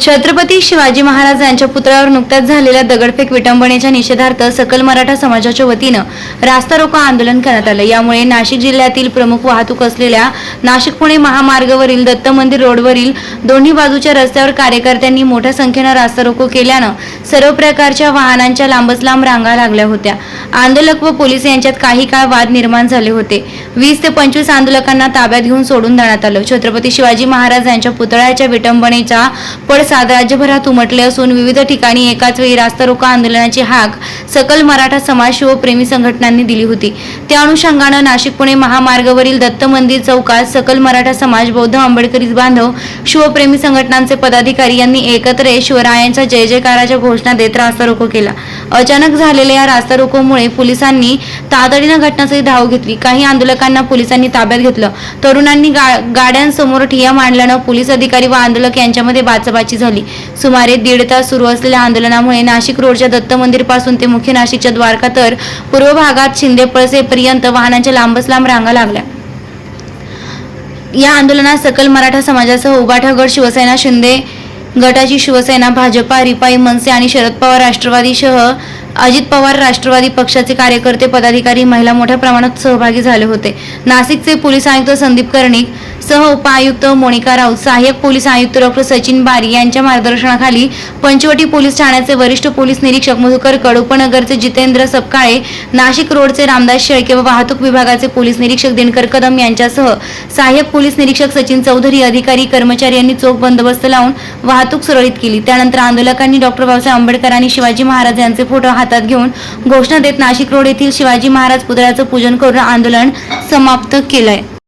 छत्रपती शिवाजी महाराज यांच्या पुतळ्यावर नुकत्याच झालेल्या दगडफेक विटंबनेच्या निषेधार्थ सकल मराठा समाजाच्या वतीनं रास्ता रोको आंदोलन करण्यात आलं. यामुळे नाशिक जिल्ह्यातील प्रमुख वाहतूक असलेल्या नाशिक पुणे महामार्गावरील दत्त मंदिर रोडवरील दोन्ही बाजूच्या रस्त्यावर कार्यकर्त्यांनी मोठ्या संख्येनं रास्ता रोको केल्यानं सर्व प्रकारच्या वाहनांच्या लांबच लांब रांगा लागल्या होत्या. आंदोलक व पोलीस यांच्यात काही काळ वाद निर्माण झाले होते. वीस ते पंचवीस आंदोलकांना ताब्यात घेऊन सोडून देण्यात आलं. छत्रपती शिवाजी महाराज यांच्या पुतळ्याच्या विटंबनेचा पडसाद राज्यभरात उमटले असून विविध ठिकाणी एकाच वेळी रास्ता रोको आंदोलनाची हाक सकल मराठा समाज शिवप्रेमी संघटनांनी दिली होती. त्या अनुषंगानं नाशिक पुणे महामार्गावरील दत्त मंदिर चौकात सकल मराठा समाज बौद्ध आंबेडकरी बांधव शिवप्रेमी संघटनांचे पदाधिकारी यांनी एकत्र शिवरायांच्या जय जयकाराच्या घोषणा देत रास्ता रोको केला. अचानक झालेल्या या रास्ता रोकोमुळे पोलिसांनी तातडीनं घटनास्थळी धाव घेतली. काही आंदोलकांना पोलिसांनी ताब्यात घेतलं. तरुणांनी गाड्यांसमोर ठिया मांडल्यानं पोलीस अधिकारी व आंदोलक यांच्यामध्ये बाचाबाची झाली. सुमारे दीड तास सुरू असलेल्या आंदोलनामुळे नाशिक रोडच्या दत्त मंदिरपासून ते मुख्य नाशिकच्या द्वारका तर पूर्व भागात शिंदे पळसेपर्यंत वाहनांच्या लांबच लांब रांगा लागल्या. या आंदोलनात सकल मराठा समाजासह उबाठागड शिवसेना शिंदे गटाची शिवसेना भाजपा रिपाई मनसे आणि शरद पवार राष्ट्रवादीसह अजित पवार राष्ट्रवादी पक्षाचे कार्यकर्ते पदाधिकारी महिला मोठ्या प्रमाणात सहभागी झाले होते. नाशिकचे पोलीस आयुक्त संदीप कर्णिक सह उपआयुक्त मोनिका राऊत सहाय्यक पोलीस आयुक्त डॉक्टर सचिन बारी यांच्या मार्गदर्शनाखाली पंचवटी पोलीस ठाण्याचे वरिष्ठ पोलीस निरीक्षक मधुकर कड उपनगरचे जितेंद्र सपकाळे नाशिक रोडचे रामदास शेळके व वाहतूक विभागाचे पोलीस निरीक्षक दिनकर कदम यांच्यासह सहाय्यक पोलीस निरीक्षक सचिन चौधरी अधिकारी कर्मचारी यांनी चोख बंदोबस्त लावून वाहतूक सुरळीत केली. त्यानंतर आंदोलकांनी डॉक्टर बाबासाहेब आंबेडकर आणि शिवाजी महाराज यांचे फोटो हातात घेऊन घोषणा देत नाशिक रोड येथील शिवाजी महाराज पुतळ्याचं पूजन करून आंदोलन समाप्त केलंय.